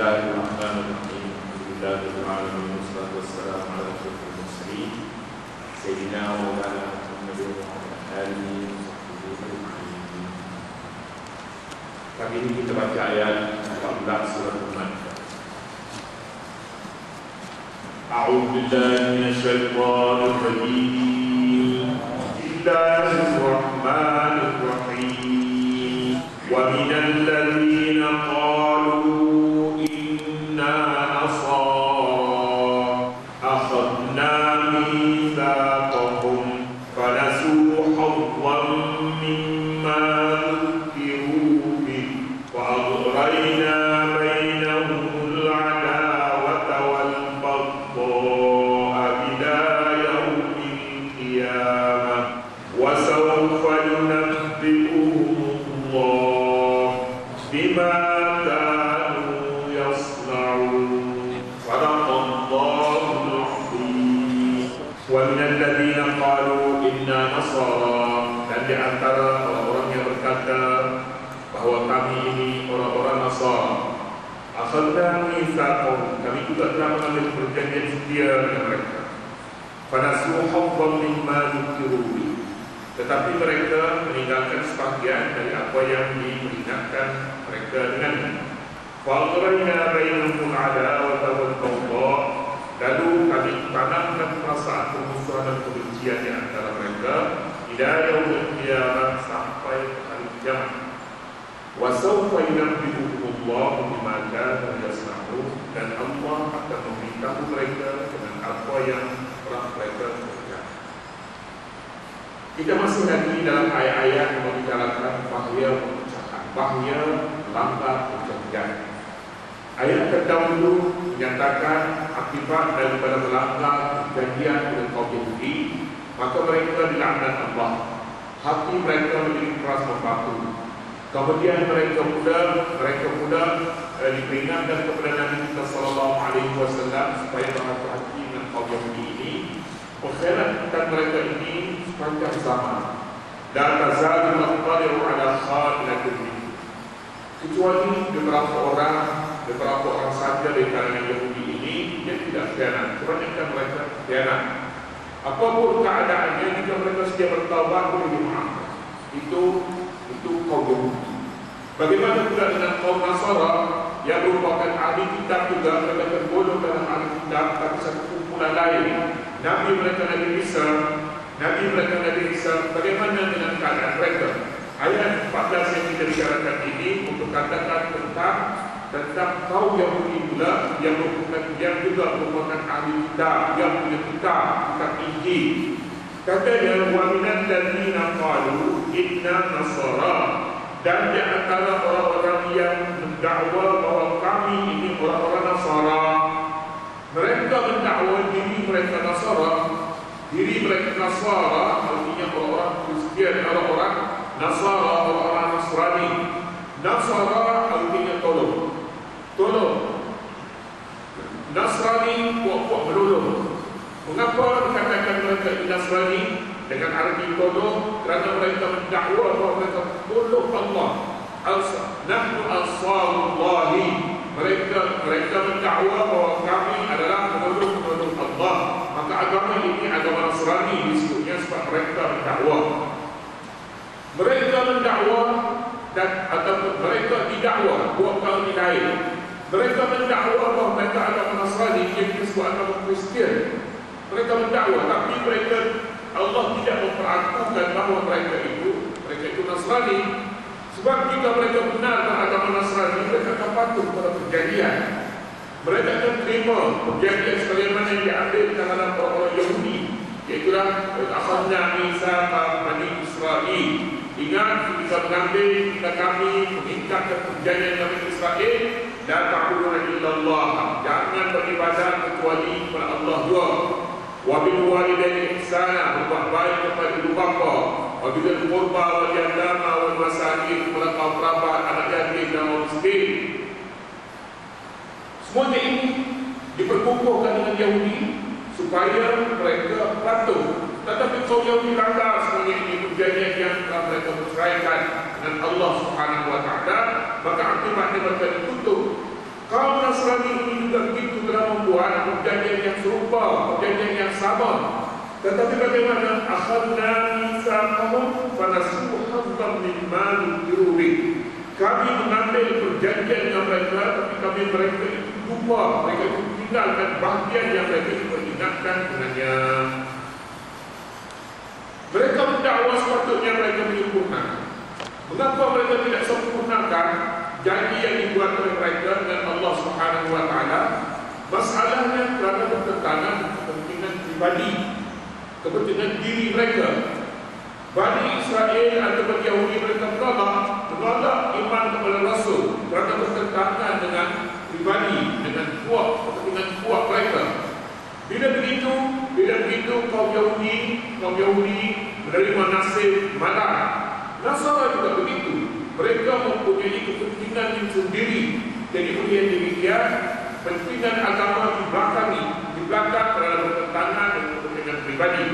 الله الرحمن الرحيم الحمد لله رب العالمين والصلاة والسلام على أشرف المرسلين سيدنا ومولانا محمد وعلى آله وصحبه أجمعين Kali ini kita baca ayat 14 surah Al-Ma'idah أعوذ بالله من الشيطان الرجيم ومن الذين قالوا إنا نصارى dan di antara orang-orang yang berkata bahwa kami ini orang-orang Nasar asal dan mengisahkan kami juga telah mengambil perjanjian setia dengan mereka. فَنَسْمُ حَوْفًا مِمَّا نُكِرُوهِ tetapi mereka meninggalkan sebahagian dari apa yang diperingatkan mereka dengan ini. Fa'alqarina bayinukum wa tawad lalu kami tanamkan perasaan permusuhan dan kebencian di antara mereka ila yaumil qiyamah sampai hari kiamat. Wa sawfa yunabbi'uhumullahu bima kanu yasna'un dan Allah akan memberitahu mereka dengan apa yang telah mereka kerjakan. Kita masih lagi dalam ayat-ayat yang membicarakan bahaya perpecahan, bahaya lambat perjanjian. Ayat terdahulu menyatakan akibat daripada melanggar perjanjian dengan kaum Yahudi, maka mereka dilaknat Allah. Hati mereka menjadi keras membatu. Kemudian mereka pula mereka pula eh, diperingatkan kepada Nabi kita sallallahu alaihi wasallam supaya berhati-hati dengan kaum Yahudi ini Mengkhianatkan mereka ini sepanjang zaman Dan tazalu maqtali'u ala khalilatin minhu Kecuali beberapa orang Beberapa orang saja dari kalangan Yahudi ini Yang tidak khianat. Kebanyakan mereka khianat. Apapun keadaannya Jika mereka sedia bertawab boleh dimaafkan Itu Itu kaum Yahudi. Bagaimana pula dengan kaum Nasara? Yang merupakan ahli kitab juga. Mereka tergolong dalam ahli kitab Tapi satu kumpulan lain. Nabi mereka Nabi Isa. Nabi mereka Nabi Isa. Bagaimana dengan keadaan mereka? Ayat 14 yang kita bicarakan ini Untuk katakan tentang Tentang kaum Yahudi pula Yang merupakan Yang juga merupakan ahli kitab Yang punya kitab Kitab Injil Katanya Waminan dan Nina Qalu Inna Nasara. Dan di antara orang-orang yang Mendakwa bahawa kami ini Orang-orang Nasara mereka mendakwa diri mereka Nasara. Diri mereka Nasara Artinya orang-orang Kristian Orang-orang Nasara Orang-orang Nasrani. Nasara artinya Tolong Nasrani Puak-puak menolong Mengapa dikatakan mereka Nasrani Dengan arti tolong Kerana mereka mendakwa bahawa mereka Tolong Allah Alsa Nahnu Asalullahi mereka mereka mendakwa bahawa kami adalah penolong-penolong Allah. Maka agama ini agama Nasrani disebutnya sebab mereka mendakwa. Mereka mendakwa dan atau mereka didakwa buat kaum lain. Mereka mendakwa bahawa mereka agama Nasrani yang disebut agama Kristian. Mereka mendakwa tapi mereka Allah tidak memperlakukan bahawa mereka itu mereka itu Nasrani sebab jika mereka benar agama Nasrani, mereka akan patuh pada perjanjian. Mereka akan terima perjanjian sebagaimana yang diambil di kalangan orang-orang Yahudi. Iaitulah akhadna mithaqa Bani Israel. Ingat kita mengambil kita kami meningkatkan perjanjian Bani Israel la ta'buduna illallah. Jangan beribadah kecuali kepada Allah dua. Wa bil walidaini ihsana, berbuat baik kepada ibu bapa. Wabidah kurba wal yatama wal masakin kepada kaum kerabat, anak yatim dan orang miskin. Semuanya ini diperkukuhkan dengan Yahudi supaya mereka patuh. Tetapi kaum Yahudi langgar semuanya ini perjanjian yang telah mereka berceraikan dengan Allah Subhanahu Wa Taala, maka akibatnya mereka ditutup Kaum Nasrani ini juga begitu telah membuat perjanjian yang serupa, perjanjian yang sama. Tetapi bagaimana akhadna mitsaqahum fa nasu hazzan mimma yurid. Kami mengambil perjanjian dengan mereka tapi kami mereka itu lupa, mereka itu tinggalkan bahagian yang mereka ingatkan dengannya. Mereka mendakwa sepatutnya mereka menyempurnakan. Mengapa mereka tidak sempurnakan janji yang dibuat oleh mereka dengan Allah Subhanahu Wa Taala? Masalahnya kerana bertentangan kepentingan pribadi, kepentingan diri mereka. Bani Israel atau bagi Yahudi mereka menolak, menolak iman kepada Rasul kerana bertentangan dengan pribadi, dengan kuat, kepentingan kuat mereka. Bila begitu, bila begitu kaum Yahudi, kaum Yahudi menerima nasib malam. Nasara juga begitu. Mereka mempunyai kepentingan yang sendiri. Jadi oleh demikian, pentingan agama di belakang di belakang terhadap pertentangan dan kepentingan pribadi.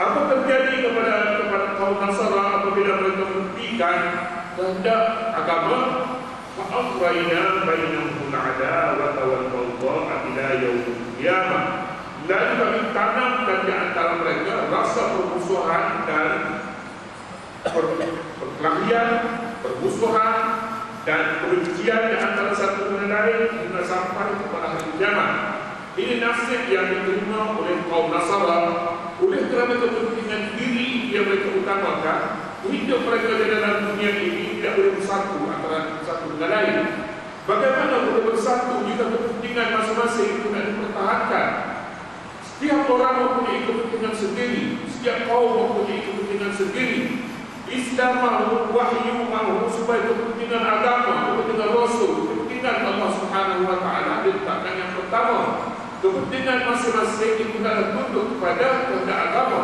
Apa terjadi kepada kepada kaum Nasara apabila mereka menghentikan kehendak agama? Maaf baina baina hukum ada wa tawal kaum atila yaumul. Dan kami tanamkan di antara mereka rasa permusuhan dan perkelahian, permusuhan dan kebencian di antara satu dengan lain hingga sampai kepada hari kiamat. Ini nasib yang diterima oleh kaum Nasara oleh kerana kepentingan diri yang mereka utamakan hidup mereka di dalam dunia ini tidak boleh bersatu antara satu dengan lain. Bagaimana boleh bersatu jika kepentingan masing-masing itu tidak dipertahankan? Setiap orang mempunyai kepentingan sendiri, setiap kaum mempunyai kepentingan sendiri. Islam wahyu mahu supaya kepentingan agama, kepentingan Rasul, kepentingan Allah Subhanahu Wa Taala diletakkan yang pertama. Kepentingan masing-masing itu adalah tunduk kepada kehendak agama.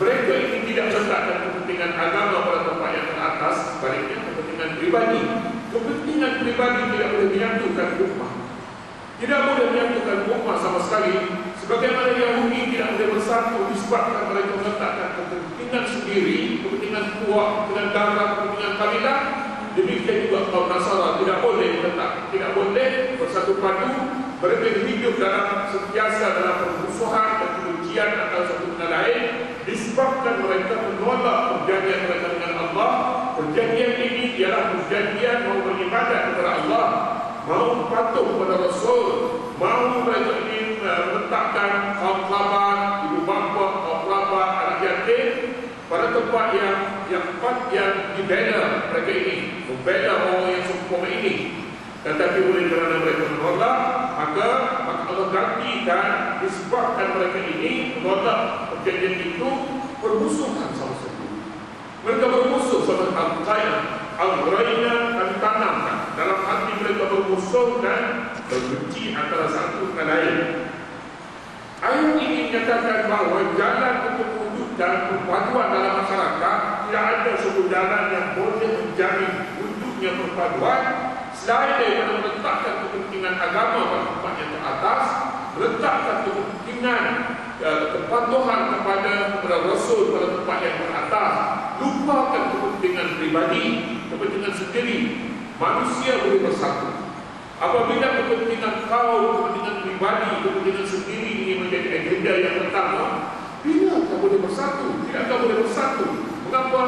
Mereka ini tidak meletakkan kepentingan agama pada tempat yang teratas, sebaliknya kepentingan pribadi. Kepentingan pribadi tidak boleh menyatukan umat. Tidak boleh menyatukan umat sama sekali. Sebagaimana bersatu disebabkan mereka meletakkan kepentingan sendiri, kepentingan kuat, kepentingan darah, kepentingan kabilah. Demikian juga kaum Nasara tidak boleh meletak, tidak boleh bersatu padu. Mereka hidup dalam sentiasa dalam permusuhan dan kebencian antara satu dengan lain disebabkan mereka menolak perjanjian mereka dengan Allah perjanjian ini ialah perjanjian mau beribadat kepada Allah mau patuh kepada Rasul mau mereka ini meletakkan kaum kelabat ibu bapa kaum kelabat anak yatim pada tempat yang yang tempat yang dibela mereka ini membela orang yang sempurna ini tetapi oleh kerana mereka menolak maka maka Allah gantikan disebabkan mereka ini menolak perjanjian itu bermusuhan sama satu. Mereka bermusuh sama Al-Qayyam. Al-Ghayna kami tanamkan dalam hati mereka bermusuh dan berbenci antara satu dengan lain. Ayat ini menyatakan bahawa jalan untuk mewujudkan perpaduan dalam masyarakat tidak ada satu jalan yang boleh menjamin wujudnya perpaduan selain daripada meletakkan kepentingan agama pada tempat yang teratas, meletakkan kepentingan uh, kepatuhan kepada kepada Rasul pada tempat yang teratas, lupakan kepentingan pribadi, kepentingan sendiri. Manusia boleh bersatu. Apabila kepentingan kau, kepentingan pribadi, kepentingan sendiri ini menjadi agenda yang pertama, bila kau boleh bersatu? Tidak kau boleh bersatu. Mengapa?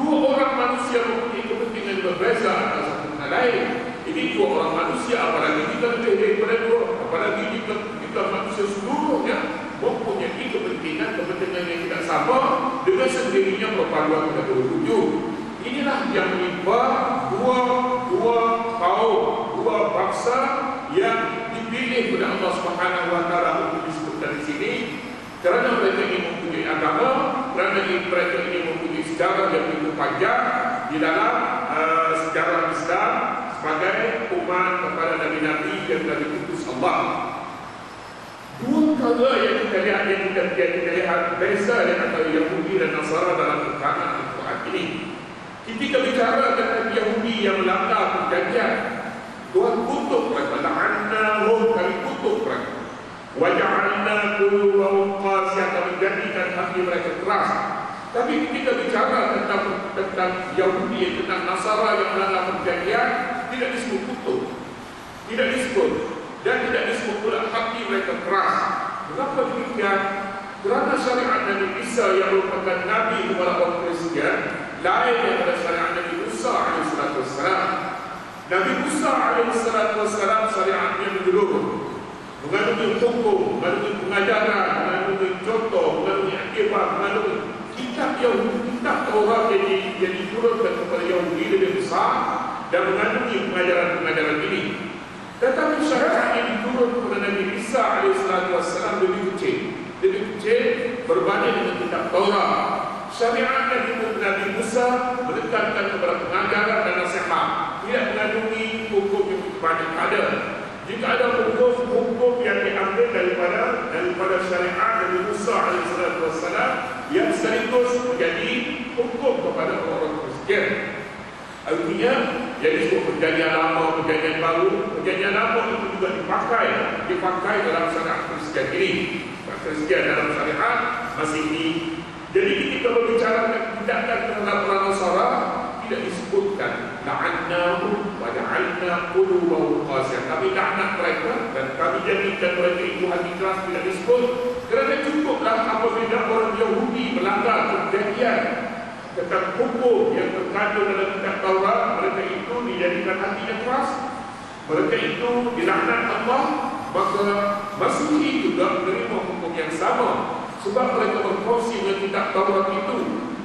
Dua orang manusia mempunyai kepentingan berbeza antara satu dengan lain. Ini dua orang manusia, apalagi kita lebih daripada dua, apalagi jika kita manusia seluruhnya mempunyai kepentingan kepentingan yang tidak sama dengan sendirinya perpaduan kita berwujud. Inilah yang menimpa dua dua kaum, dua bangsa yang dipilih oleh Allah Subhanahu Wa Taala untuk disebutkan di sini kerana mereka ini mempunyai agama, kerana mereka sejarah yang begitu panjang di dalam uh, sejarah Islam sebagai umat kepada Nabi-Nabi yang telah diutus Allah. Dua perkara yang kita lihat yang kita, yang kita lihat beza di antara Yahudi dan Nasara dalam keterangan Al-Quran ini. Ketika bicara tentang Yahudi yang melanggar perjanjian, Tuhan kutuk mereka, la'annahum kami kutuk mereka. Waja'alna qulubahum qasiyah kami jadikan hati mereka keras. Tapi ketika bicara tentang tentang Yahudi tentang Nasara yang melanggar perjanjian tidak disebut kutuk. Tidak disebut dan tidak disebut pula hati mereka keras. Mengapa demikian? Kerana syariat Nabi Isa yang merupakan Nabi kepada orang Kristian lain daripada syariat Nabi Musa AS. Nabi Musa AS syariatnya menyeluruh mengandungi hukum, mengandungi pengajaran, mengandungi contoh, mengandungi akibat, mengandungi kitab Yahudi, kitab Taurat yang, di, yang diturunkan kepada Yahudi lebih besar dan mengandungi pengajaran-pengajaran ini. Tetapi syariat yang diturun kepada Nabi Isa AS lebih kecil lebih kecil berbanding dengan kitab Taurat. Syariat yang dibuat Nabi Musa menekankan kepada pengajaran dan nasihat, tidak mengandungi hukum yang banyak ada. Jika ada hukum-hukum yang diambil daripada daripada syariat Nabi Musa AS yang sekaligus menjadi hukum kepada orang Kristian. Artinya, jadi disebut perjanjian lama, perjanjian baru, perjanjian lama itu juga dipakai, dipakai dalam syariat Kristian ini. Kristian dalam syariat masih ini. Jadi ketika berbicara tindakan terhadap Nasara tidak disebutkan la'annahu wa ja'alna qulubahum qasiyah. Kami laknat mereka dan kami jadikan mereka itu hati keras tidak disebut kerana cukuplah apabila orang Yahudi melanggar perjanjian tentang hukum yang terkandung dalam kitab Taurat mereka itu dijadikan hatinya keras. Mereka itu dilaknat Allah maka Masihi juga menerima hukum yang sama. Sebab mereka berkongsi dengan kitab Taurat itu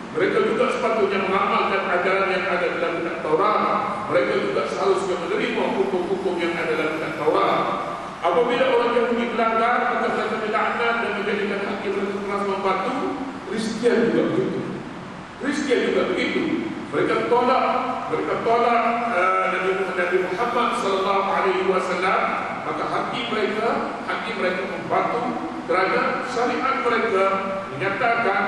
mereka juga sepatutnya mengamalkan ajaran yang ada dalam kitab Taurat. Mereka juga seharusnya menerima hukum-hukum yang ada dalam kitab Taurat apabila orang yang melanggar maka mereka dilaknat dan menjadikan hati mereka keras membatu Kristian juga begitu. Kristian juga begitu. Mereka tolak mereka tolak uh, Nabi Muhammad sallallahu alaihi wasallam. Maka hati mereka hati mereka membatu kerana syariat mereka menyatakan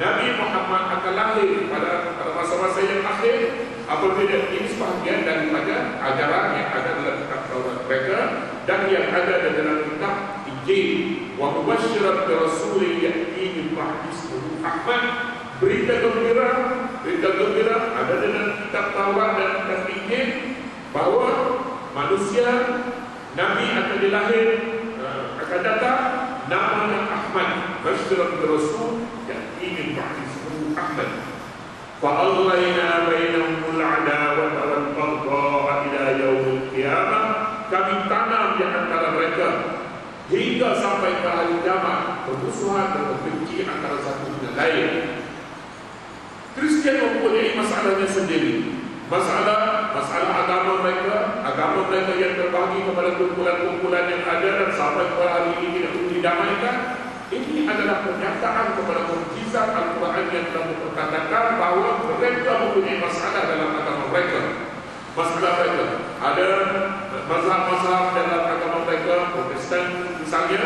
Nabi Muhammad akan lahir pada pada masa-masa yang akhir apabila ini sebahagian daripada ajaran yang ada dalam kitab Taurat mereka dan yang ada dalam kitab Injil. Wa mubasysyiran bi rasulin ya'ti min ba'di ismihi Ahmad berita gembira berita gembira ada dalam kitab Taurat dan kitab Injil bahawa manusia Nabi akan dilahir uh, akan datang namanya Ahmad Bashir bin Rasul yang ingin ba'dismu Ahmad Fa'allayna bainahumul adawat wal hingga sampai ke hari kiamat permusuhan dan benci antara satu dengan lain. Kristian mempunyai masalahnya sendiri. Masalah masalah agama mereka agama mereka yang terbagi kepada kumpulan-kumpulan yang ada dan sampai kepada hari ini tidak didamaikan ini adalah pernyataan kepada mukjizat Al-Quran yang telah memperkatakan bahawa mereka mempunyai masalah dalam agama mereka. Masalah mereka. Ada mazhab-mazhab dalam agama mereka protestan misalnya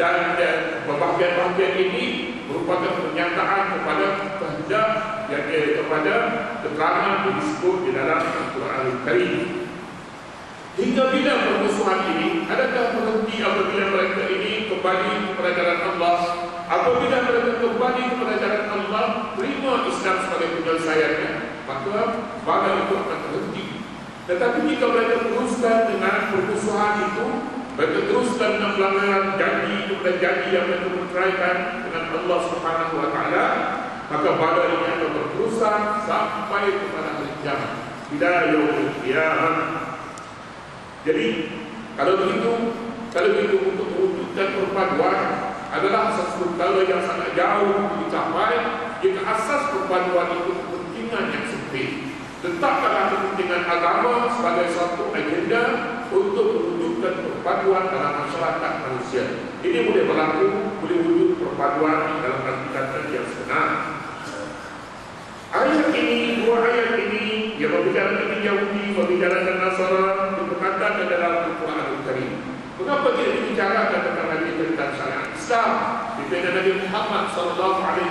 dan, dan bahagian-bahagian ini merupakan pernyataan kepada kehendak yang kepada keterangan yang disebut di dalam Al-Quran Al-Karim. Hingga bila permusuhan ini, adakah berhenti apabila mereka ini kembali kepada jalan Allah? Apabila mereka kembali kepada jalan Allah, terima Islam sebagai penyelesaiannya, maka bala itu akan terhenti. Tetapi jika mereka teruskan dengan permusuhan itu, mereka teruskan dengan pelanggaran janji kepada janji yang mereka berceraikan dengan Allah Subhanahu Wa Taala, maka bala ini akan berterusan sampai kepada hari kiamat. Bila yaumul qiyamah. Jadi kalau begitu, kalau begitu untuk mewujudkan perpaduan adalah sesuatu perkara yang sangat jauh dicapai jika asas perpaduan itu kepentingan yang sempit. Letakkanlah kepentingan agama sebagai satu agenda untuk mewujudkan perpaduan dalam masyarakat manusia. Ini boleh berlaku, boleh wujud perpaduan dalam arti kata yang sebenar. Ayat ini, dua ayat ini yang berbicara tentang Yahudi, berbicara tentang Nasara, diperkatakan dalam Al-Quran Al-Karim. Mengapa tidak dibicarakan tentang Nabi tentang syariat Islam? Dipindah Nabi Muhammad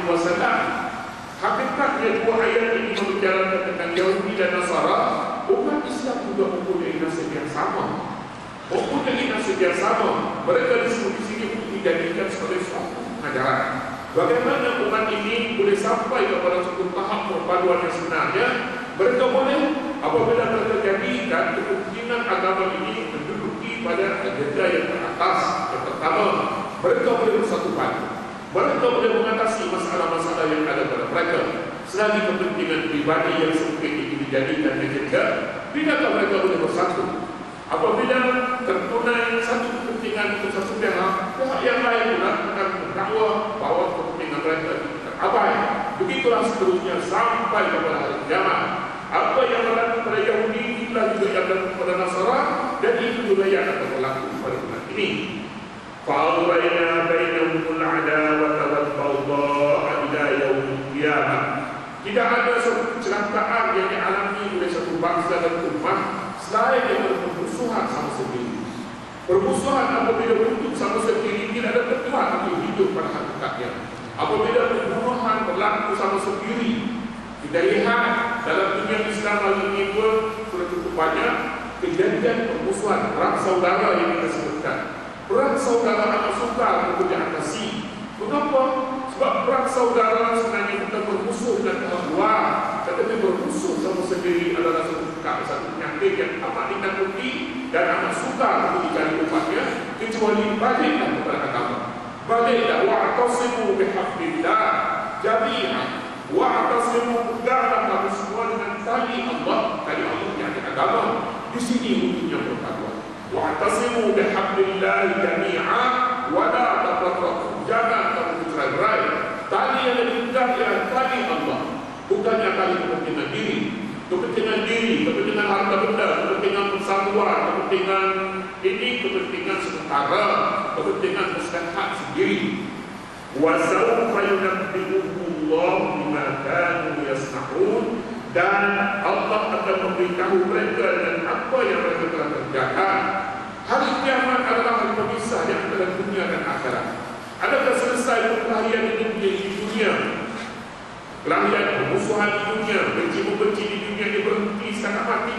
Wasallam. Hakikatnya dua ayat ini membicarakan tentang Yahudi dan Nasara. Umat Islam juga mempunyai nasib yang sama. Nasib yang sama. Mereka disebut di sini dijadikan sebagai suatu ajaran. Bagaimana umat ini boleh sampai kepada satu tahap perpaduan yang sebenarnya? Mereka boleh apabila mereka jadikan kepentingan agama ini pada agenda yang teratas Yang pertama, mereka boleh bersatu padu Mereka boleh mengatasi masalah-masalah yang ada pada mereka Selagi kepentingan pribadi yang sempit ini dijadikan agenda Bilakah mereka boleh bersatu Apabila tertunai satu kepentingan untuk satu pihak Pihak yang lain pula akan mendakwa bahawa kepentingan mereka terabai Begitulah seterusnya sampai kepada hari kiamat apa yang berlaku pada Yahudi itulah juga yang berlaku pada Nasara dan itu juga yang akan berlaku pada umat ini. Fa'awayna bainahumul adawata wal bawda'a ila yaumil qiyamah. Tidak ada satu kecelakaan yang dialami oleh satu bangsa dan umat selain yang bermusuhan sama sendiri. Permusuhan apabila bentuk sama sendiri tidak ada ketuan untuk hidup pada hakikatnya. Apabila pembunuhan berlaku sama sendiri kita lihat dalam dunia Islam hari ini pun sudah cukup banyak kejadian permusuhan perang saudara yang kita sebutkan. Perang saudara anak suka untuk diatasi. Kenapa? Sebab perang saudara sebenarnya bukan bermusuh dengan pihak luar, tetapi bermusuh sama sendiri adalah satu perkara satu penyakit yang amat ditakuti dan amat suka untuk dicari umatnya kecuali baliklah kepada agama. Baliklah wa'tasimu bihaqqillah jami'an Wa'tasimu peganglah kamu semua dengan tali Allah. Tali Allah yang ada agama. Di sini wujudnya perpaduan Wa'tasimu bihablillah jami'a Wala tafarraqu Jangan kamu bercerai-berai. Tali yang dipegang ialah tali Allah. Bukannya tali diri Kepentingan diri, kepentingan harta benda Kepentingan persatuan, kepentingan ini Kepentingan sementara Kepentingan masyarakat sendiri Wasawfa yunabbi'uhu Allah bima kanu yasna'un dan Allah akan memberitahu mereka dan apa yang mereka telah kerjakan. Hari kiamat adalah hari pemisah yang antara dunia dan akhirat. Adakah selesai perkelahian di dunia? Kelahiran permusuhan di dunia, benci-benci di dunia ini berhenti setakat mati?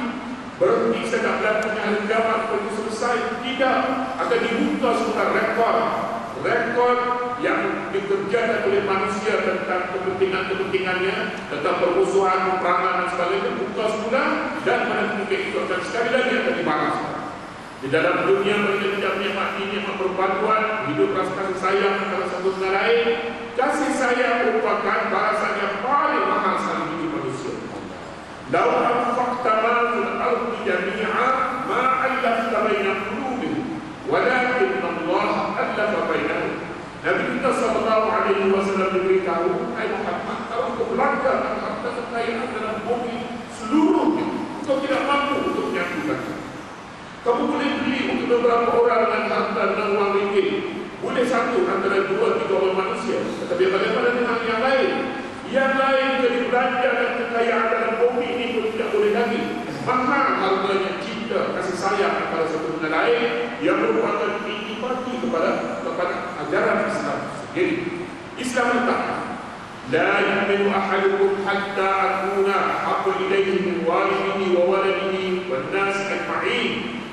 Berhenti setakat berlakunya hari kiamat itu selesai? Tidak. Akan dibuka semua rekod rekod yang dikerjakan oleh manusia tentang kepentingan-kepentingannya tentang permusuhan, peperangan dan sebagainya buka semula dan ketika itu akan sekali lagi akan dibalas di dalam dunia mereka tidak menikmati nikmat perpaduan hidup rasa kasih sayang antara satu dengan lain kasih sayang merupakan balasan yang paling mahal sekali bagi manusia anfaqta ma fil ardi jami'a ma 'allafta baina qulubihim walakin Allah allafa bainahum. Nabi kita sallallahu alaihi wasallam diberitahu, "Hai Muhammad, kalau kau belanja harta kekayaan dalam bumi seluruhnya, kau tidak mampu untuk menyatukan. Kamu boleh beli untuk beberapa orang dengan harta dan uang ringgit. Boleh satu antara dua tiga orang manusia. Tetapi bagaimana dengan yang lain? Yang lain jadi belanja dan kekayaan dalam bumi ini pun tidak boleh lagi. Mahal harganya cinta, kasih sayang antara satu dengan lain yang merupakan intipati kepada kepada ajaran Islam sendiri. Islam ahadukum hatta akuna haqqu ilayhi min walidihi wa waladihi wan nas ajma'in.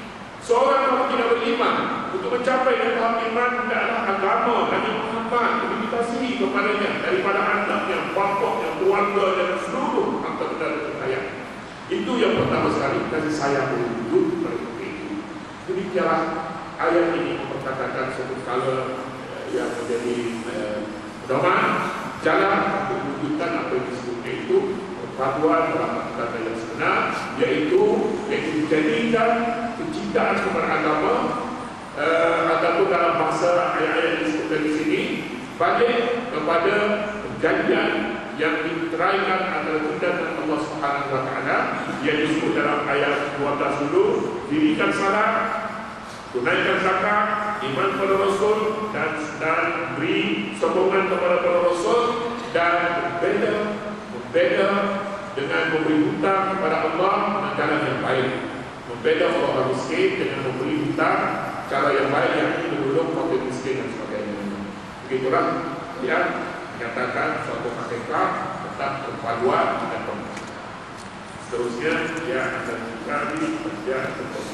Seorang kamu tidak beriman untuk mencapai tahap iman adalah agama Nabi Muhammad yang dikasihi kepadanya daripada anaknya, bapaknya, keluarga dan seluruh harta benda dan kekayaan. Itu yang pertama sekali kasih sayang wujud pada itu. Demikianlah ayat ini memperkatakan satu skala uh, yang menjadi uh, pedoman jalan mewujudkan apa yang disebutnya itu perpaduan dalam kata yang sebenar iaitu yang dijadikan kecintaan kepada agama uh, ataupun dalam bahasa ayat-ayat yang disebutkan di sini balik kepada perjanjian yang diteraikan antara kita dan Allah Subhanahu wa taala yang disebut dalam ayat 12 dulu dirikan salat tunaikan zakat iman kepada rasul dan dan beri sokongan kepada para rasul dan berbeda berbeda dengan memberi hutang kepada Allah dengan cara yang baik. Berbeda orang miskin dengan memberi hutang cara yang baik yang menolong fakir miskin dan sebagainya. Begitulah ya menyatakan suatu hakikat tentang perpaduan dan pemerintah. Seterusnya dia akan mencari kerja untuk